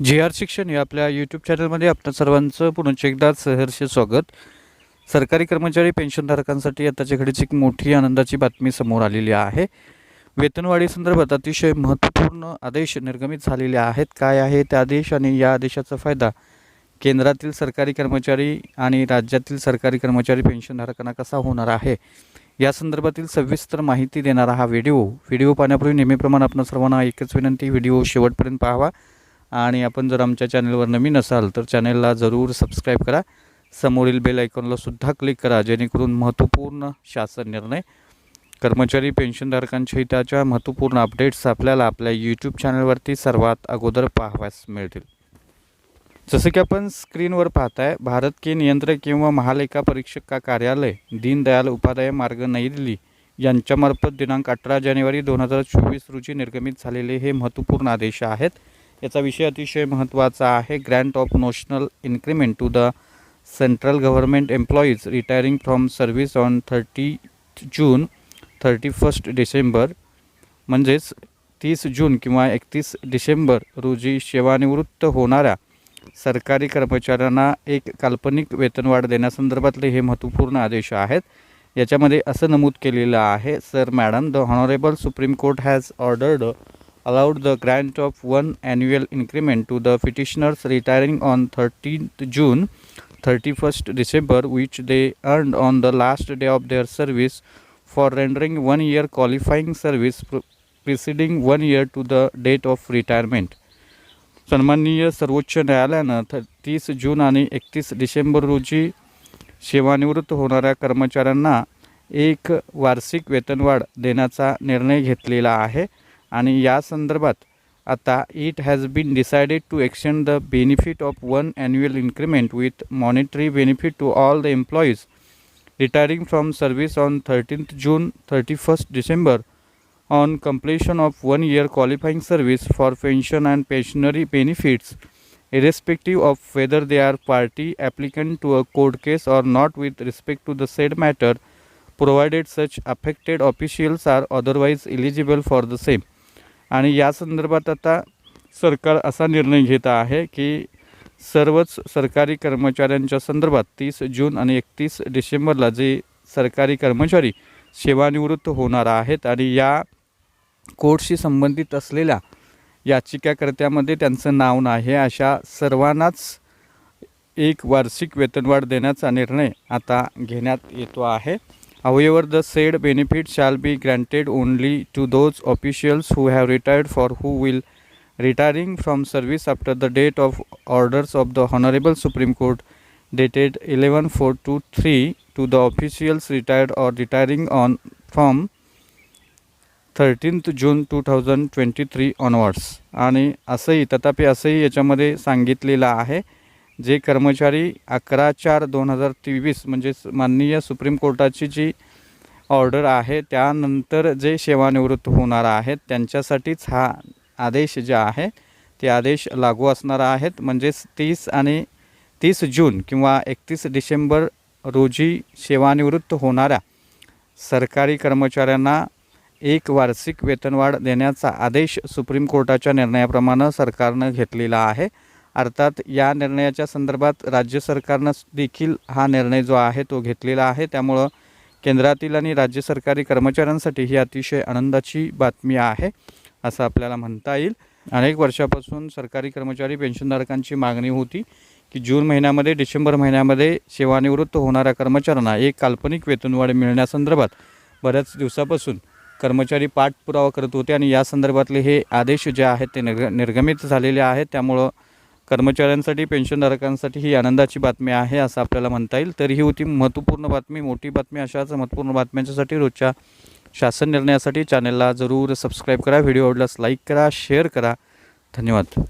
जी R शिक्षण या आपल्या यूट्यूब चॅनलमध्ये आपल्या सर्वांचं पुन्हा एकदा सहर्ष स्वागत. सरकारी कर्मचारी पेन्शनधारकांसाठी आताच्या घडीची एक मोठी आनंदाची बातमी समोर आलेली आहे. वेतनवाढी संदर्भात अतिशय महत्त्वपूर्ण आदेश निर्गमित झालेले आहेत. काय आहे त्या आदेश आणि या आदेशाचा फायदा केंद्रातील सरकारी कर्मचारी आणि राज्यातील सरकारी कर्मचारी पेन्शनधारकांना कसा होणार आहे? या संदर्भातील सविस्तर माहिती देणारा हा व्हिडिओ व्हिडिओ पाहण्यापूर्वी नेहमीप्रमाणे आपण सर्वांना एकच विनंती व्हिडिओ शेवटपर्यंत पाहावा. आणि आपण जर आमच्या चॅनलवर नवीन असाल तर चॅनलला जरूर सबस्क्राईब करा. समोरील बेल आयकॉनला सुद्धा क्लिक करा जेणेकरून महत्त्वपूर्ण शासन निर्णय कर्मचारी पेन्शनधारकांच्या हिताच्या महत्त्वपूर्ण अपडेट्स आपल्याला आपल्या यूट्यूब चॅनलवरती सर्वात अगोदर पाहाव्यास मिळतील. जसं की आपण स्क्रीनवर पाहताय भारत के नियंत्रक किंवा महालेखा परीक्षक का कार्यालय दीनदयाल उपाध्याय मार्ग नई दिल्ली यांच्यामार्फत दिनांक अठरा जानेवारी दोन हजार चोवीस रोजी निर्गमित झालेले हे महत्त्वपूर्ण आदेश आहेत. याचा विषय अतिशय महत्त्वाचा आहे. Grant of national increment to the central government employees retiring from service on thirty June thirty first December म्हणजेच तीस जून किंवा एकतीस डिसेंबर रोजी सेवानिवृत्त होणाऱ्या सरकारी कर्मचाऱ्यांना एक काल्पनिक वेतनवाढ देण्यासंदर्भातले हे महत्त्वपूर्ण आदेश आहेत. याच्यामध्ये असं नमूद केलेलं आहे. Sir madam the honourable supreme court has ordered allowed the grant of one annual increment to the petitioners retiring on 13th June 31st December which they earned on the last day of their service for rendering one year qualifying service preceding one year to the date of retirement सन्माननीय सर्वोच्च न्यायालयानं थ तीस जून आणि एकतीस डिसेंबर रोजी सेवानिवृत्त होणाऱ्या कर्मचाऱ्यांना एक वार्षिक वेतनवाढ देण्याचा निर्णय घेतलेला आहे आणि या संदर्भात आता it has been decided to extend the benefit of one annual increment with monetary benefit to all the employees retiring from service on thirteenth June thirty first December on completion of one year qualifying service for pension and pensionary benefits irrespective of whether they are party applicant to a court case or not with respect to the said matter provided such affected officials are otherwise eligible for the same आणि या संदर्भात आता सरकार असा निर्णय घेत आहे की सर्वच सरकारी कर्मचाऱ्यांच्या संदर्भात तीस जून आणि एकतीस डिसेंबरला जे सरकारी कर्मचारी सेवानिवृत्त होणार आहेत आणि या कोर्टशी संबंधित असलेल्या याचिकाकर्त्यामध्ये त्यांचं नाव नाही अशा सर्वांनाच एक वार्षिक वेतनवाढ देण्याचा निर्णय आता घेण्यात येतो आहे. However, the said benefit shall be granted only to those officials who have retired for who will retiring from service after the date of orders of the Honorable Supreme Court dated 11-423 to the officials retired or retiring on from thirteenth June two thousand twenty three onwards आणि असंही तथापि असंही याच्यामध्ये सांगितलेलं आहे जे कर्मचारी अकरा चार दोन हजार तेवीस म्हणजेच माननीय सुप्रीम कोर्टाची जी ऑर्डर आहे त्यानंतर जे सेवानिवृत्त होणार आहेत त्यांच्यासाठीच हा आदेश जे आहे ते आदेश लागू असणार आहेत. म्हणजेच तीस आणि तीस जून किंवा एकतीस डिसेंबर रोजी सेवानिवृत्त होणाऱ्या सरकारी कर्मचाऱ्यांना एक वार्षिक वेतनवाढ देण्याचा आदेश सुप्रीम कोर्टाच्या निर्णयाप्रमाणे सरकारनं घेतलेला आहे. अर्थात या निर्णयाच्या संदर्भात राज्य सरकारनं देखील हा निर्णय जो आहे तो घेतलेला आहे. त्यामुळं केंद्रातील आणि राज्य सरकारी कर्मचाऱ्यांसाठी ही अतिशय आनंदाची बातमी आहे असं आपल्याला म्हणता येईल. अनेक वर्षापासून सरकारी कर्मचारी पेन्शनधारकांची मागणी होती की जून महिन्यामध्ये डिसेंबर महिन्यामध्ये सेवानिवृत्त होणाऱ्या कर्मचाऱ्यांना एक काल्पनिक वेतनवाढ मिळण्यासंदर्भात बऱ्याच दिवसापासून कर्मचारी पाठपुरावा करत होते आणि या संदर्भातले हे आदेश जे आहेत ते निर्ग निर्गमित झालेले आहेत. त्यामुळं कर्मचाऱ्यांसाठी पेन्शनधारकांसाठी ही आनंदाची बातमी आहे असं आपल्याला म्हणता येईल. तर ही होती महत्त्वपूर्ण बातमी मोठी बातमी अशाच महत्त्वपूर्ण बातम्यांच्यासाठी रोजच्या शासन निर्णयासाठी चॅनलला जरूर सबस्क्राईब करा. व्हिडिओ आवडल्यास लाईक करा शेअर करा. धन्यवाद.